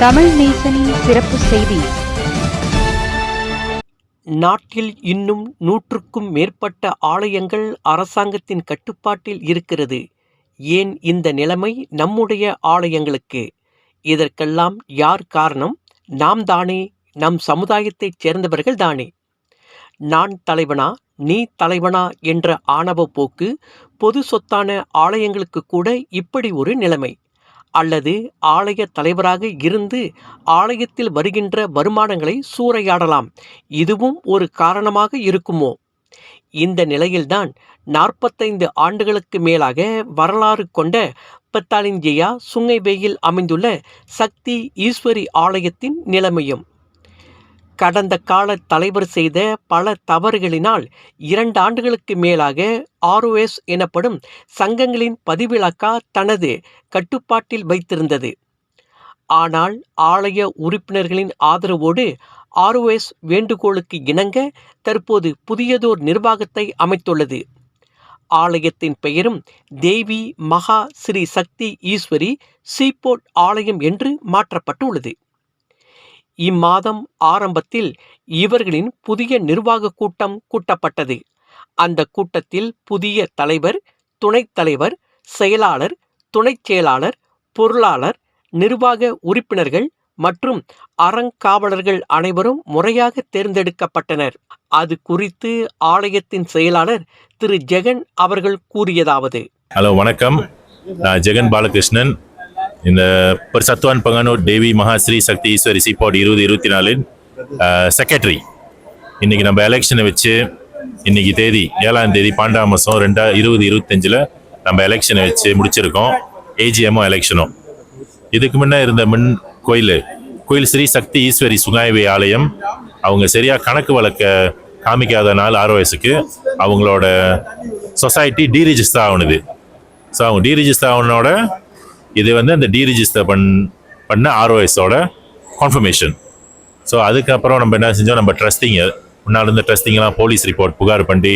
தமிழ் நேசனின் சிறப்பு செய்தி. நாட்டில் இன்னும் நூற்றுக்கும் மேற்பட்ட ஆலயங்கள் அரசாங்கத்தின் கட்டுப்பாட்டில் இருக்கிறது. ஏன் இந்த நிலைமை நம்முடைய ஆலயங்களுக்கு? இதற்கெல்லாம் யார் காரணம்? நாம் தானே நம் சமுதாயத்தைச் சேர்ந்தவர்கள் தானே. நான் தலைவனா நீ தலைவனா என்ற ஆணவ போக்கு பொது சொத்தான ஆலயங்களுக்கு கூட இப்படி ஒரு நிலைமை. அல்லது ஆலய தலைவராக இருந்து ஆலயத்தில் வருகின்ற வருமானங்களை சூறையாடலாம். இதுவும் ஒரு காரணமாக இருக்குமோ? இந்த நிலையில்தான் நாற்பத்தைந்து ஆண்டுகளுக்கு மேலாக வரலாறு கொண்ட பத்தாலிஞ்சயா சுங்கைவேயில் அமைந்துள்ள சக்தி ஈஸ்வரி ஆலயத்தின் நிலைமையும் கடந்த கால தலைவர் செய்த பல தவறுகளினால் இரண்டு ஆண்டுகளுக்கு மேலாக ஆர்ஓஎஸ் எனப்படும் சங்கங்களின் பதிவிலக்கா தனது கட்டுப்பாட்டில் வைத்திருந்தது. ஆனால் ஆலய உறுப்பினர்களின் ஆதரவோடு ஆர்ஓஎஸ் வேண்டுகோளுக்கு இணங்க தற்போது புதியதோர் நிர்வாகத்தை அமைத்துள்ளது. ஆலயத்தின் பெயரும் தேவி மகா ஸ்ரீ சக்தி ஈஸ்வரி சீபோர்ட் ஆலயம் என்று மாற்றப்பட்டுள்ளது. இம்மாதம் ஆரம்பத்தில் இவர்களின் புதிய நிர்வாக கூட்டம் கூட்டப்பட்டது. அந்த கூட்டத்தில் புதிய தலைவர் துணைத் தலைவர் செயலாளர் துணைச் செயலாளர் பொருளாளர் நிர்வாக உறுப்பினர்கள் மற்றும் அறங்காவலர்கள் அனைவரும் முறையாக தேர்ந்தெடுக்கப்பட்டனர். அது குறித்து ஆலயத்தின் செயலாளர் திரு. ஜெகன் அவர்கள் கூறியதாவது. ஹலோ வணக்கம். நான் ஜெகன் பாலகிருஷ்ணன். இந்த பர்சத்வான் பங்கனூர் தேவி மகாஸ்ரீ சக்தி ஈஸ்வரி சிபாட் இருபது இருபத்தி நாலின் செக்ரட்டரி இன்றைக்கி நம்ம எலெக்ஷனை வச்சு இன்றைக்கி தேதி ஏழாம் தேதி பன்னெண்டாம் மாதம் ரெண்டா இருபது இருபத்தஞ்சில் நம்ம எலெக்ஷனை வச்சு முடிச்சிருக்கோம். ஏஜிஎம்ஓ எலெக்ஷனும் இதுக்கு முன்னே இருந்த மின் கோயில் கோயில் ஸ்ரீ சக்தி ஈஸ்வரி சுகாய்வை ஆலயம். அவங்க சரியாக கணக்கு வழக்க நாள் ஆர்ஓஎஸ்க்கு. அவங்களோட சொசைட்டி டீரிஜிஸ்டர் ஆகுனது. ஸோ அவங்க டீரிஜிஸ்டர் ஆகுனோட இது வந்து அந்த டீரிஜிஸ்டர் பண் பண்ண ஆர்ஓஎஸோட கான்ஃபர்மேஷன் ஸோ அதுக்கப்புறம் நம்ம என்ன செஞ்சோம்? நம்ம ட்ரஸ்டிங்கு முன்னால் இருந்த ட்ரஸ்டிங்கெல்லாம் போலீஸ் ரிப்போர்ட் புகார் பண்ணி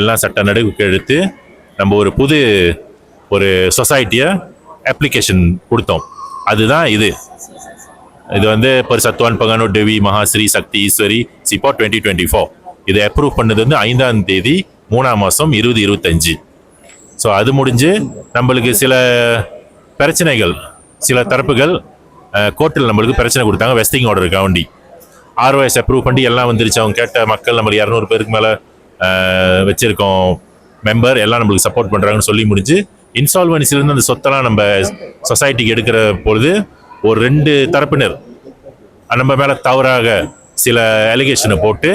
எல்லாம் சட்ட நடவடிக்கை எடுத்து நம்ம ஒரு புது ஒரு சொசைட்டியை அப்ளிகேஷன் கொடுத்தோம். அதுதான் இது. இது வந்து பர் சத்வான் பகானோ டெவி மகாஸ்ரீ சக்தி ஈஸ்வரி சிப்போ டுவெண்ட்டி டுவெண்ட்டி ஃபோர் இதை அப்ரூவ் பண்ணது வந்து ஐந்தாம் தேதி மூணாம் மாதம் இருபது இருபத்தஞ்சு. ஸோ அது முடிஞ்சு நம்மளுக்கு சில பிரச்சனைகள் சில தரப்புகள் கோர்ட்டில் நம்மளுக்கு பிரச்சனை கொடுத்தாங்க vesting order county ROS approve பண்ணி எல்லாம் வந்துருச்சு. அவங்க கேட்ட மக்கள் நம்மளுக்கு இரநூறு பேருக்கு மேலே வச்சுருக்கோம். மெம்பர் எல்லாம் நம்மளுக்கு சப்போர்ட் பண்ணுறாங்கன்னு சொல்லி முடிஞ்சு இன்சால்வன்சிலேருந்து அந்த சொத்தெல்லாம் நம்ம சொசைட்டிக்கு எடுக்கிற பொழுது ஒரு ரெண்டு தரப்பினர் நம்ம மேலே தவறாக சில அலிகேஷனை போட்டு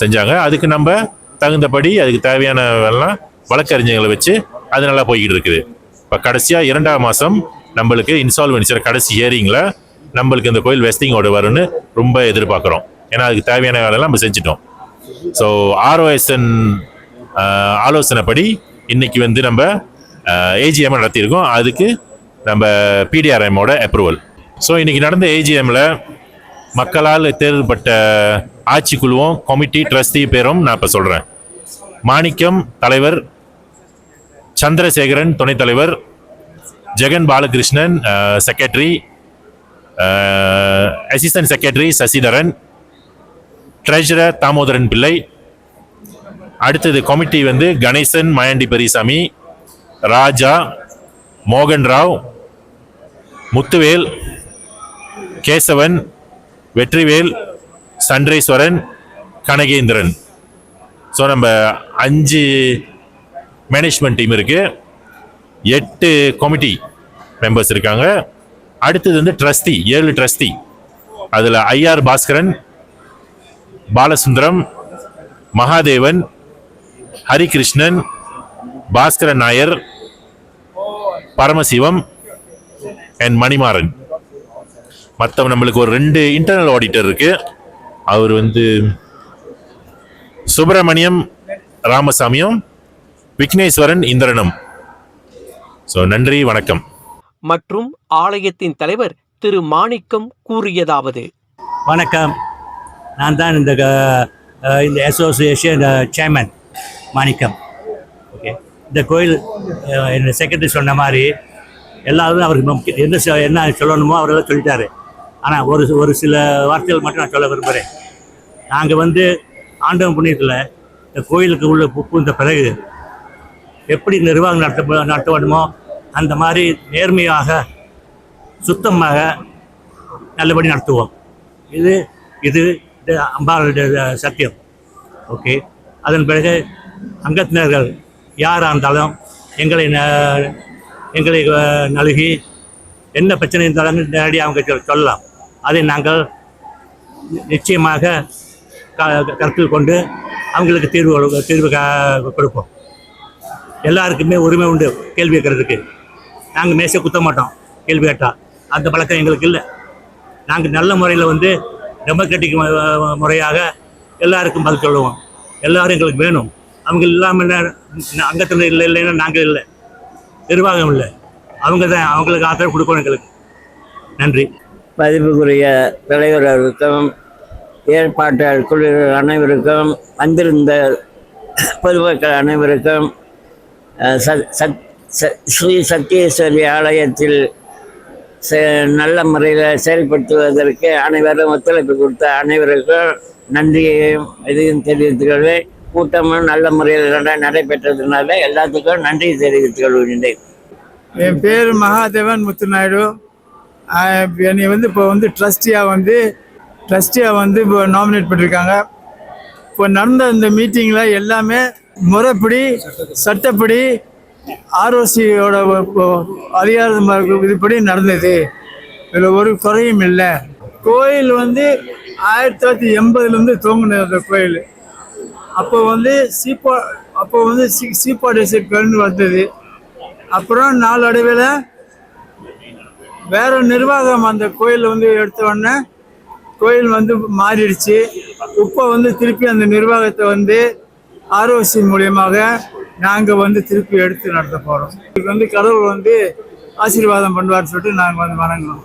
செஞ்சாங்க. அதுக்கு நம்ம தகுந்தபடி அதுக்கு தேவையான எல்லாம் வழக்கறிஞர்களை வச்சு அது நல்லா போய்கிட்டு இருக்குது. இப்போ கடைசியாக இரண்டாம் மாதம் நம்மளுக்கு இன்சால்வன்சியில் கடைசி ஹியரிங்கில் நம்மளுக்கு இந்த கோயில் வெஸ்டிங்கோட வரும்னு ரொம்ப எதிர்பார்க்குறோம். ஏன்னா அதுக்கு தேவையான வேலையெல்லாம் நம்ம செஞ்சிட்டோம். ஸோ ஆர்ஓஎஸ்என் ஆலோசனைப்படி இன்றைக்கி வந்து நம்ம ஏஜிஎம் நடத்தியிருக்கோம். அதுக்கு நம்ம பிடிஆர்எம்மோட அப்ரூவல் ஸோ இன்றைக்கி நடந்த ஏஜிஎம்மில் மக்களால் தேர்ந்தெடுப்பட்ட ஆட்சிக்குழுவும் கமிட்டி ட்ரஸ்டி பேரும் நான் இப்போ சொல்கிறேன் மாணிக்கம் தலைவர் சந்திரசேகரன் துணைத் தலைவர் Jagan Balakrishnan secretary assistant secretary Sasidharan treasurer Damodaran Pillai அடுத்தது கமிட்டி வந்து கணேசன் மயாண்டி பெரியசாமி ராஜா மோகன் ராவ் முத்துவேல் கேசவன் வெற்றிவேல் சண்டரேஸ்வரன் கனகேந்திரன். ஸோ நம்ம அஞ்சு மேனேஜ்மெண்ட் டீம் இருக்குது எட்டு கமிட்டி மெம்பர்ஸ் இருக்காங்க. அடுத்தது வந்து ட்ரஸ்டி ஏழு ட்ரஸ்டி அதில் ஐஆர் பாஸ்கரன் பாலசுந்தரம் மகாதேவன் ஹரிகிருஷ்ணன் பாஸ்கரன் நாயர் பரமசிவம் அண்ட் மணிமாறன். மற்ற நம்மளுக்கு ஒரு ரெண்டு இன்டர்னல் ஆடிட்டர் இருக்கு. அவர் வந்து சுப்பிரமணியம் ராமசாமியும் விக்னேஸ்வரன் இந்திரனும். ஸோ நன்றி வணக்கம். மற்றும் ஆலயத்தின் தலைவர் திரு மாணிக்கம் கூறியதாவது. வணக்கம். நான் தான் இந்த இந்த அசோசியேஷன் சேர்மன் மாணிக்கம். ஓகே இந்த கோயில் இந்த செக்ரட்டரி சொன்ன மாதிரி எல்லாரும் அவருக்கு என்ன சொ- என்ன சொல்லணுமோ அவரெல்லாம் சொல்லிட்டாரு. ஆனால் ஒரு ஒரு சில வார்த்தைகள் மட்டும் நான் சொல்ல விரும்புகிறேன் நாங்கள் வந்து ஆண்டவன் புண்ணியத்தில் இந்த கோயிலுக்கு உள்ள பு- புகுந்த பிறகு எப்படி நிர்வாகம் நடத்த நடத்த வேண்டுமோ அந்த மாதிரி நேர்மையாக சுத்தமாக நல்லபடி நடத்துவோம். இது இது அம்பாளுடைய சத்தியம். ஓகே. அதன் பிறகு அங்கத்தினர்கள் யாராக இருந்தாலும் எங்களை ந- எங்களை நல்கி என்ன பிரச்சனை இருந்தாலும் நேரடியாக அவங்க சொல்லலாம். அதை நாங்கள் நி- நிச்சயமாக க- கருத்தில் கொண்டு அவங்களுக்கு தீர்வு கொடு- தீர்வு கொடுப்போம். எல்லாருக்குமே உரிமை உண்டு கேள்வி கேட்கறதுக்கு. நாங்கள் மேசை குத்த மாட்டோம் கேள்வி கேட்டால் அந்த பழக்கம் எங்களுக்கு இல்லை. நாங்கள் நல்ல முறையில் வந்து டெமோக்ராட்டிக் முறையாக எல்லாருக்கும் பதில் சொல்லுவோம். எல்லாரும் எங்களுக்கு வேணும். அவங்க இல்லாமல் அங்கத்தில் இல்லை இல்லைன்னா நாங்கள் இல்லை. நிர்வாகம் இல்லை. அவங்க தான் அவங்களுக்கு ஆதரவு கொடுக்கணும் எங்களுக்கு. நன்றி. பதிவுக்குரிய தலைவர் அவருக்கும் ஏற்பாட்டாளர் குழு அனைவருக்கும் வந்திருந்த பொதுமக்கள் அனைவருக்கும் ஸ்ரீ சத்தியேஸ்வரி ஆலயத்தில் நல்ல முறையில் செயல்படுத்துவதற்கு அனைவரும் ஒத்துழைப்பு கொடுத்த அனைவருக்கும் நன்றியையும் இதையும் தெரிவித்துக் கொள்வேன். கூட்டமும் நல்ல முறையில் நட- நடைபெற்றதுனால எல்லாத்துக்கும் நன்றி தெரிவித்துக் கொள்கின்றேன். என் பேர் மகாதேவன் முத்துநாயுடு. என்னை வந்து இப்போ வந்து ட்ரஸ்டியாக வந்து ட்ரஸ்டியாக வந்து இப்போ நாமினேட் பண்ணியிருக்காங்க இப்போ நடந்த இந்த மீட்டிங்கில் எல்லாமே முறைப்படி சட்டப்படி ஆர்ஓசியோட அதிகார இதுபடி நடந்தது. இதில் ஒரு குறையும் இல்லை. கோயில் வந்து ஆயிரத்தி தொள்ளாயிரத்தி எண்பதுலேருந்து துவங்கினது அந்த கோயில். அப்போ வந்து சீப்பா அப்போ வந்து சி சீப்பாடு கோயில்னு வந்தது. அப்புறம் நாளடைவில் வேற நிர்வாகம் அந்த கோயில் வந்து எடுத்த உடனே கோயில் வந்து மாறிடுச்சு. இப்போ வந்து திருப்பி அந்த நிர்வாகத்தை வந்து ஆர்ஓசி மூலியமாக நாங்கள் வந்து திருப்பி எடுத்து நடத்த போகிறோம் இதுக்கு வந்து கடவுள் வந்து ஆசீர்வாதம் பண்ணுவார்னு சொல்லிட்டு நாங்கள் வந்து வணங்குறோம்.